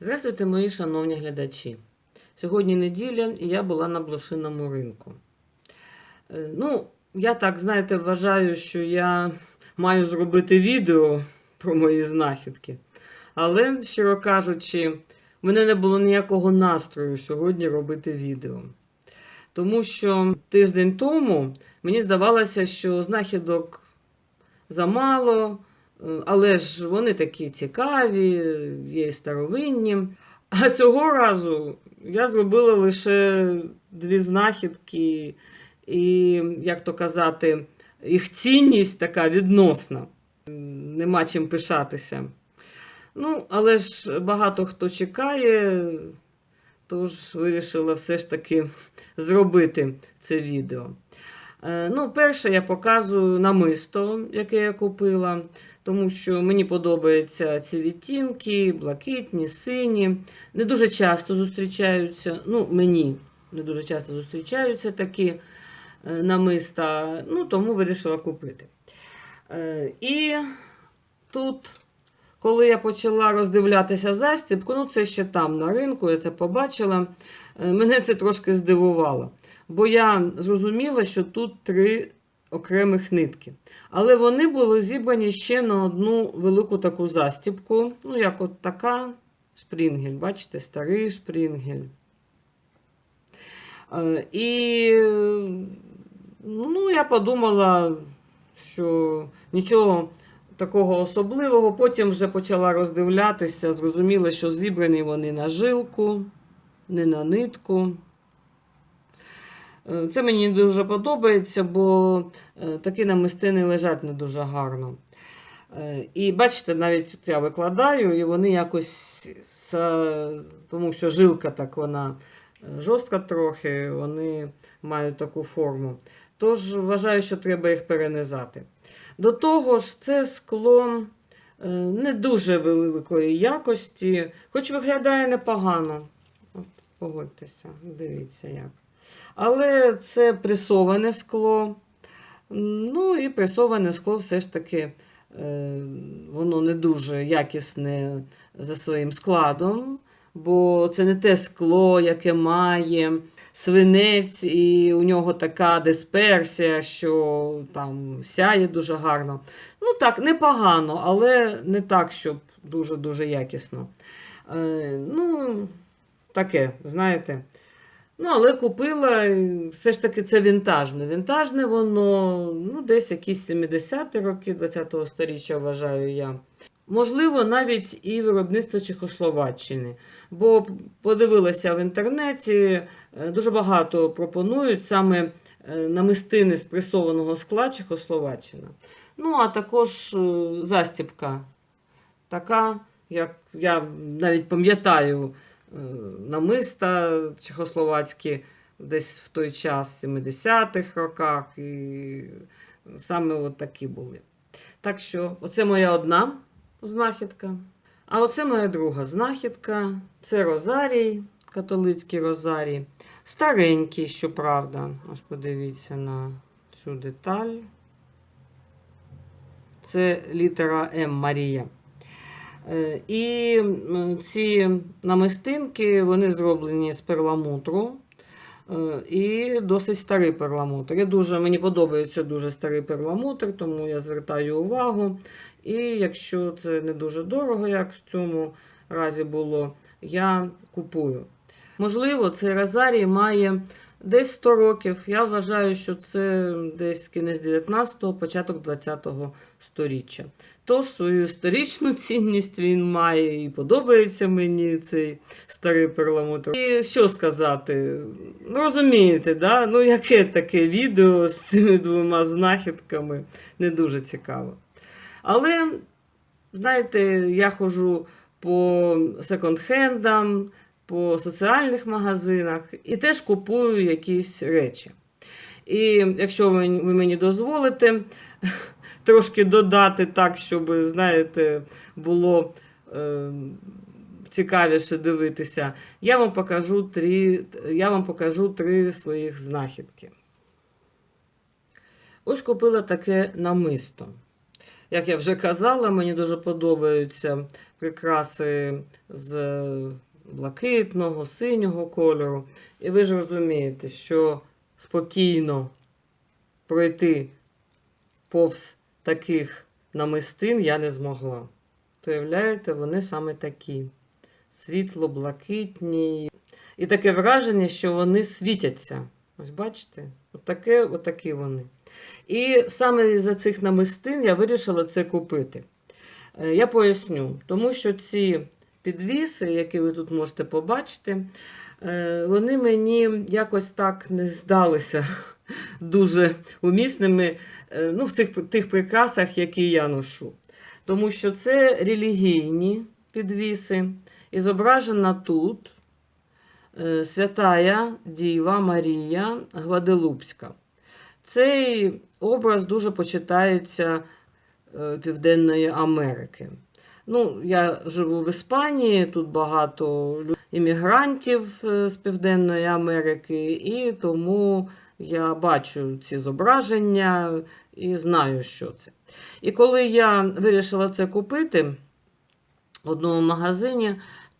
Здравствуйте, мої шановні глядачі. Сьогодні неділя, і я була на блошиному ринку. Е, Ну, я так, знаєте, вважаю, що я маю зробити відео про мої знахідки. Але, щиро кажучи, в мене не було ніякого настрою сьогодні робити відео. Тому що тиждень тому мені здавалося, що знахідок замало, але ж вони такі цікаві, є старовинні. А цього разу я зробила лише дві знахідки, і, як то казати, їх цінність така відносна. Нема чим пишатися. Ну, але ж багато хто чекає, тож вирішила все ж таки зробити це відео. Е, Ну, перше, я показую намисто, яке я купила, тому що мені подобаються ці відтінки, блакитні, сині. Не дуже часто зустрічаються. Ну, мені не дуже часто зустрічаються такі е, намиста, ну, тому вирішила купити. Е, І тут, коли я почала роздивлятися застібку, ну це ще там на ринку, я це побачила, е, мене це трошки здивувало. Бо я зрозуміла, що тут три окремих нитки. Але вони були зібрані ще на одну велику таку застібку. Ну, як от така шпрінгель. Бачите, старий шпрінгель. Е, І ну, я подумала, що нічого такого особливого. Потім вже почала роздивлятися, зрозуміла, що зібрані вони на жилку, не на нитку. Це мені дуже подобається, бо е, такі намистини лежать не дуже гарно. Е, І бачите, навіть тут я викладаю, і вони якось, тому що жилка так вона е, жорстка трохи, вони мають таку форму. Тож вважаю, що треба їх перенизати. До того ж, це скло не дуже великої якості, хоч виглядає непогано. От, погодьтеся, дивіться як. Але це пресоване скло. Ну і пресоване скло все ж таки е, воно не дуже якісне за своїм складом, бо це не те скло, яке має свинець, і у нього така дисперсія, що там сяє дуже гарно. Ну так, непогано, але не так, щоб дуже-дуже якісно. Е, ну, таке, знаєте. Ну, але купила, все ж таки це вінтажне. Вінтажне воно ну, десь якісь 70-ті роки 20-го сторіччя, вважаю я. Можливо, навіть і виробництво Чехословаччини. Бо подивилася в інтернеті, е, дуже багато пропонують саме е, намистини з пресованого скла Чехословаччина. Ну, а також е, застібка така, як я навіть пам'ятаю, е, намиста чехословацькі десь в той час, в 70-х роках, і саме от такі були. Так що, оце моя одна знахідка. А оце моя друга знахідка. Це Розарій, католицький Розарій. Старенький, щоправда. Ось подивіться на цю деталь. Це літера М Марія. Е, І ці намистинки вони зроблені з перламутру. е, І досить старий перламутр. Я дуже, мені подобається дуже старий перламутр, тому я звертаю увагу. І якщо це не дуже дорого, як в цьому разі було, я купую. Можливо, цей розарій має десь 100 років. Я вважаю, що це десь кінець 19-го, початок 20-го сторіччя. Тож свою історичну цінність він має і подобається мені цей старий перламутр. І що сказати? Розумієте, да? ну яке таке відео з цими двома знахідками не дуже цікаво. Але, знаєте, я ходжу по секонд-хендам, по соціальних магазинах і теж купую якісь речі. І якщо ви, мені дозволите трошки додати так, щоб, знаєте, було е, цікавіше дивитися, я вам покажу три, я вам покажу три своїх знахідки. Ось купила таке намисто. як я вже казала, мені дуже подобаються прикраси з блакитного, синього кольору. І ви ж розумієте, що спокійно пройти повз таких намистин я не змогла. То уявляєте, вони саме такі. Світло-блакитні. І таке враження, що вони світяться. Ось бачите? Отаке, отакі вони. І саме за цих намистин я вирішила це купити. Е, Я поясню, тому що ці підвіси, які ви тут можете побачити, е, вони мені якось так не здалися дуже умісними е, ну, в цих тих прикрасах, які я ношу. Тому що це релігійні підвіси, і зображена тут е, святая Діва Марія Гваделупська. Цей образ дуже почитається Південної Америки. Ну, я живу в Іспанії, тут багато іммігрантів е, з Південної Америки, і тому я бачу ці зображення і знаю, що це. І коли я вирішила це купити в одному магазині,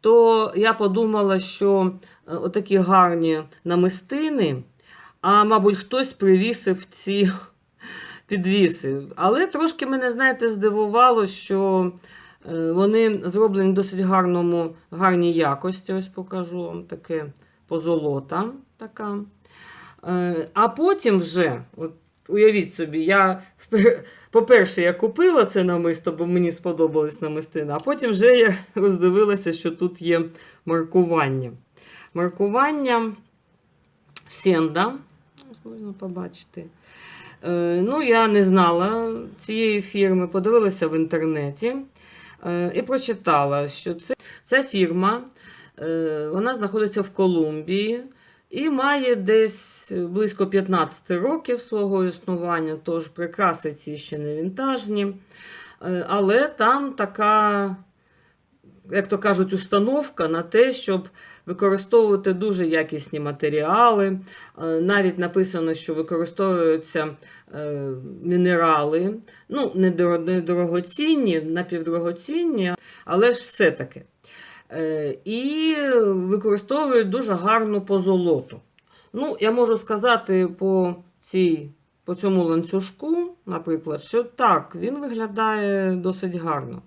то я подумала, що е, отакі гарні намистини, а мабуть, хтось привісив ці підвіси. Але трошки мене, знаєте, здивувало, що вони зроблені в досить гарному, гарній якості. Ось покажу вам таке позолота. така. Е, А потім вже, от уявіть собі, я по-перше, я купила це намисто, бо мені сподобались намистина, а потім вже я роздивилася, що тут є маркування. Маркування Сенда, можна побачити. Е, Ну, я не знала цієї фірми, подивилася в інтернеті е, і прочитала, що це, ця фірма е, вона знаходиться в Колумбії і має десь близько 15 років свого існування, тож прикраси ці ще не вінтажні. Е, Але там така, як то кажуть, установка на те, щоб використовувати дуже якісні матеріали. Е, Навіть написано, що використовуються е, мінерали, ну, не дорогоцінні, напівдорогоцінні, але ж все-таки. Е, І використовують дуже гарну позолоту. Ну, я можу сказати по, цій, по цьому ланцюжку, наприклад, що так, він виглядає досить гарно.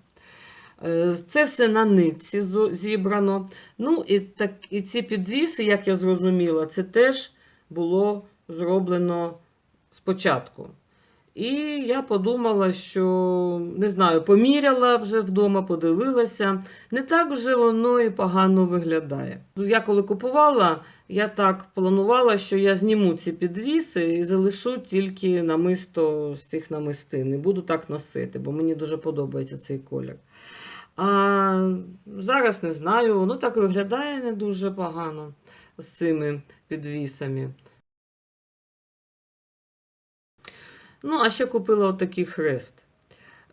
Е, Це все на нитці зібрано. Ну, і, так, і ці підвіси, як я зрозуміла, це теж було зроблено спочатку. І я подумала, що не знаю, поміряла вже вдома, подивилася. Не так вже воно і погано виглядає. Я коли купувала, я так планувала, що я зніму ці підвіси і залишу тільки намисто з цих намистин. І буду так носити, бо мені дуже подобається цей колір. А зараз не знаю, воно так виглядає не дуже погано з цими підвісами. Ну, а ще купила отакий хрест.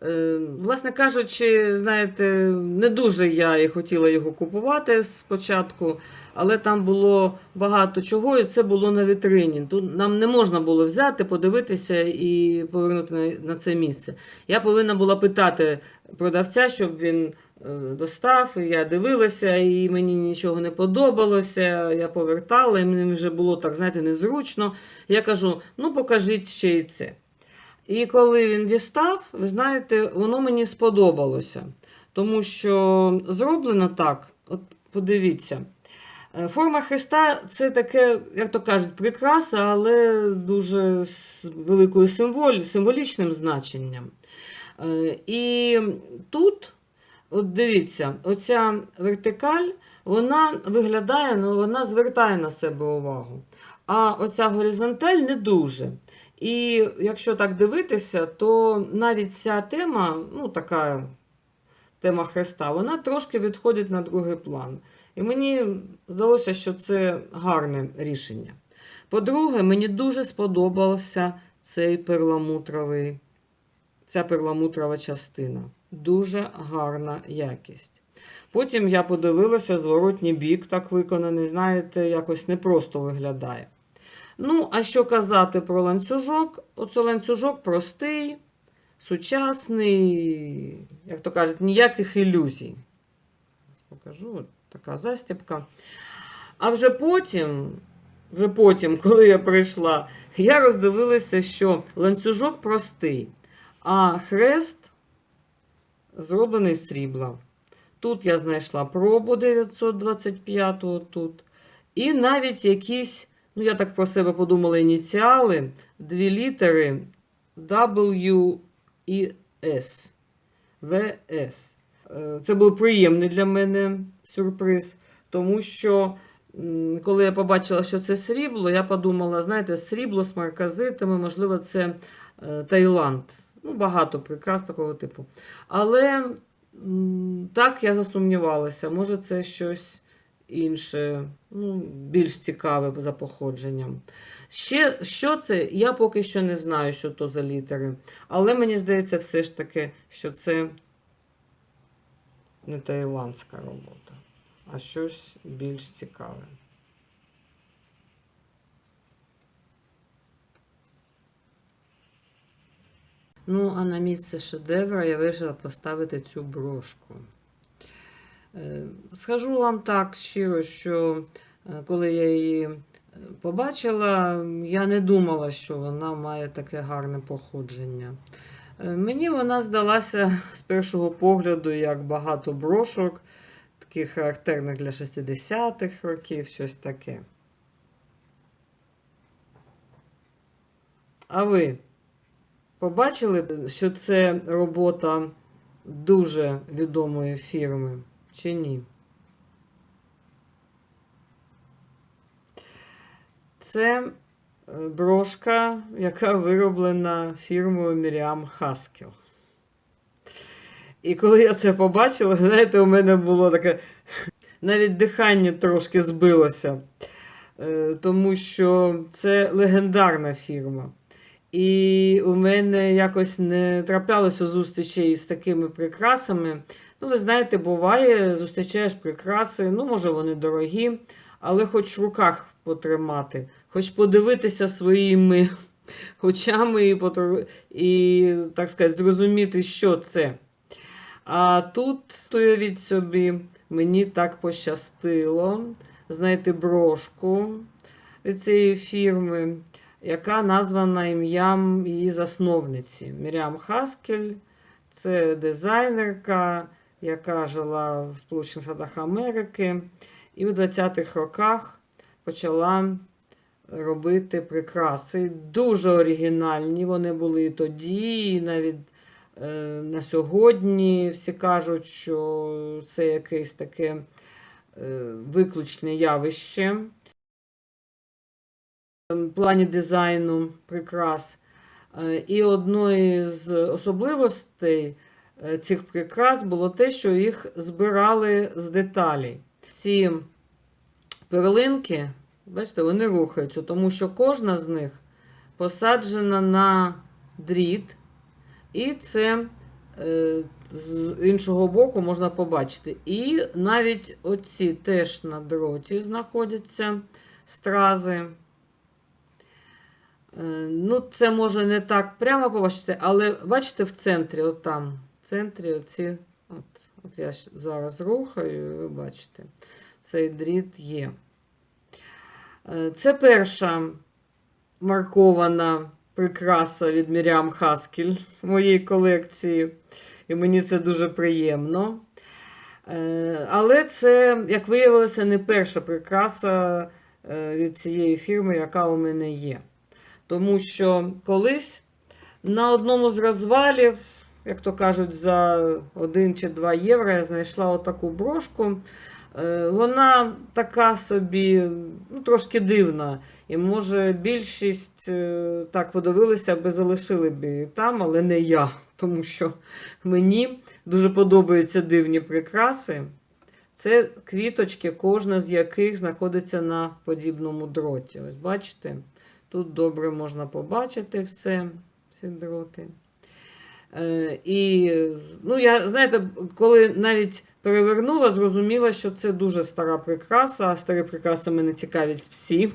Е, Власне кажучи, знаєте, не дуже я і хотіла його купувати спочатку, але там було багато чого, і це було на вітрині. Тут нам не можна було взяти, подивитися і повернути на, це місце. Я повинна була питати продавця, щоб він достав. і Я дивилася, і мені нічого не подобалося. Я повертала, і мені вже було так, знаєте, незручно. Я кажу: ну покажіть ще й це. І коли він дістав, ви знаєте, воно мені сподобалося. Тому що зроблено так, от подивіться. Е, Форма Христа це таке, як то кажуть, прикраса, але дуже з великою символі, символічним значенням. Е, І тут, от дивіться, оця вертикаль, вона виглядає, ну, вона звертає на себе увагу. А оця горизонталь не дуже. І якщо так дивитися, то навіть ця тема, ну така тема Христа, вона трошки відходить на другий план. І мені здалося, що це гарне рішення. По-друге, мені дуже сподобався цей перламутровий, ця перламутрова частина. Дуже гарна якість. Потім я подивилася, зворотній бік так виконаний, знаєте, якось непросто виглядає. Ну, а що казати про ланцюжок? Оце ланцюжок простий, сучасний, як то кажуть, ніяких ілюзій. Покажу, от така застібка. А вже потім, вже потім, коли я прийшла, я роздивилася, що ланцюжок простий, а хрест зроблений з срібла. Тут я знайшла пробу 925 тут. І навіть якісь, ну я так про себе подумала, ініціали, дві літери W і S. VS. Е, Це був приємний для мене сюрприз, тому що коли я побачила, що це срібло, я подумала, знаєте, срібло з марказитами, можливо, це е, Таїланд. Ну, багато прикрас такого типу. Але так я засумнівалася, може, це щось інше, ну, більш цікаве за походженням. Ще, що це, я поки що не знаю, що то за літери. Але мені здається, все ж таки, що це не таїландська робота, а щось більш цікаве. Ну, а на місце шедевра я вирішила поставити цю брошку. Е, Скажу вам так щиро, що е, коли я її е, побачила, я не думала, що вона має таке гарне походження. Мені вона здалася з першого погляду як багато брошок, таких характерних для 60-х років, щось таке. А ви побачили, що це робота дуже відомої фірми чи ні? Це е, брошка, яка вироблена фірмою Міріам Хаскел. І коли я це побачила, знаєте, у мене було таке навіть дихання трошки збилося, Е, тому що це легендарна фірма. І у мене якось не траплялося зустрічей з такими прикрасами. Ну, ви знаєте, буває, зустрічаєш прикраси, ну, може, вони дорогі, але хоч в руках потримати, хоч подивитися своїми очами і, і так сказати, зрозуміти, що це. А тут, уявіть собі, мені так пощастило знайти брошку від цієї фірми, яка названа ім'ям її засновниці Мірям Хаскель. Це дизайнерка, яка жила в Сполучених Штатах Америки, і в 20-х роках почала робити прикраси. Дуже оригінальні вони були і тоді, і навіть е, на сьогодні. Всі кажуть, що це якесь таке е, виключне явище в плані дизайну прикрас. Е, І одною з особливостей е, цих прикрас було те, що їх збирали з деталей. Ці перлинки, бачите, вони рухаються, тому що кожна з них посаджена на дріт, і це е, з іншого боку можна побачити. І навіть оці теж на дроті знаходяться стрази. Е, Ну, це може не так прямо побачити, але бачите, в центрі, от там, в центрі оці, от, от я зараз рухаю, і ви бачите, цей дріт є. Е, Це перша маркована прикраса від Мірям Хаскель в моїй колекції, і мені це дуже приємно. Е, Але це, як виявилося, не перша прикраса від цієї фірми, яка у мене є. Тому що колись на одному з розвалів, як то кажуть, за 1 чи 2 євро я знайшла отаку брошку. Е, Вона така собі, ну, трошки дивна. І може більшість е, так подивилися, би залишили б там, але не я. Тому що мені дуже подобаються дивні прикраси. Це квіточки, кожна з яких знаходиться на подібному дроті. Ось бачите? Тут добре можна побачити все, всі дроти. Е, і, ну, я, знаєте, коли навіть перевернула, зрозуміла, що це дуже стара прикраса, а старі прикраси мене цікавлять всі.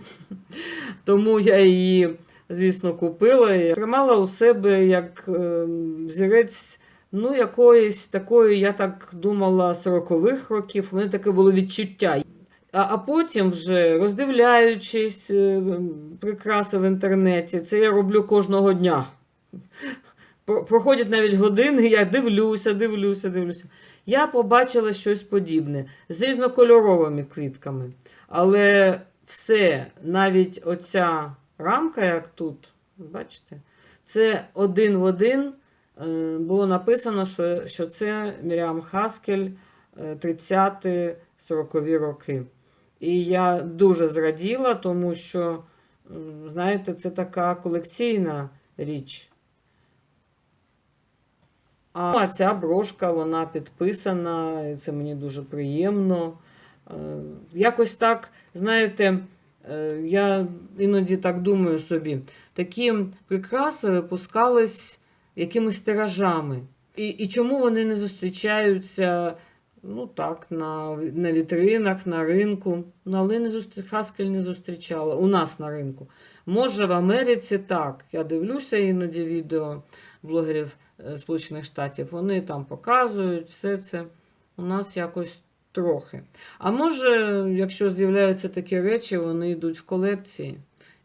Тому я її звісно, купила і тримала у себе як е, взірець ну, якоїсь такої, я так думала, 40-х років. У мене таке було відчуття. А, а потім, вже роздивляючись е, прикраси в інтернеті, це я роблю кожного дня. Проходять навіть години, я дивлюся, дивлюся, дивлюся. Я побачила щось подібне з різнокольоровими квітками. Але все, навіть оця рамка, як тут, бачите, це один в один е, було написано, що, що це Міріам Хаскель е, 30-40 роки. І я дуже зраділа, тому що, знаєте, це така колекційна річ. А ця брошка, вона підписана, і це мені дуже приємно. Е, Якось так, знаєте, е, я іноді так думаю собі, такі прикраси випускались якимись тиражами. І, і чому вони не зустрічаються ну так, на, на вітринах, на ринку? Ну, але не зустр... Хаскель не зустрічала у нас на ринку. Може, в Америці так. Я дивлюся іноді відео блогерів е, Сполучених Штатів. Вони там показують все це. У нас якось трохи. А може, якщо з'являються такі речі, вони йдуть в колекції.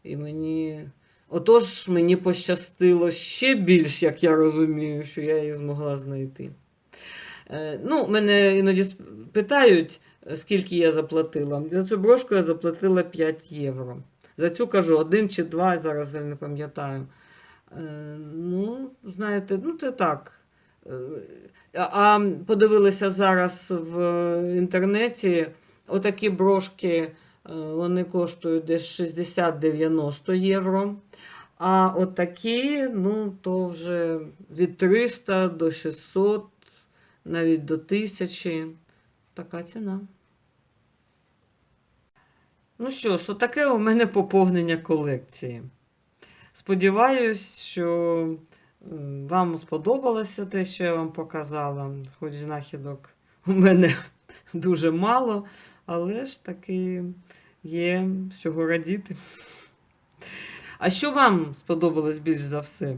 І мені. Отож, мені пощастило ще більш, як я розумію, що я її змогла знайти. Е, ну, мене іноді питають, е, скільки я заплатила. За цю брошку я заплатила 5 євро. За цю кажу один чи два, зараз я не пам'ятаю. Е, ну, знаєте, ну це так. А подивилися зараз в інтернеті, отакі брошки, вони коштують десь 60-90 євро. А отакі, ну, то вже від 300 до 600, навіть до 1000. Така ціна. Ну що ж, таке у мене поповнення колекції. Сподіваюсь, що вам сподобалося те, що я вам показала. Хоч знахідок у мене дуже мало, але ж таки є з чого радіти. А що вам сподобалось більш за все?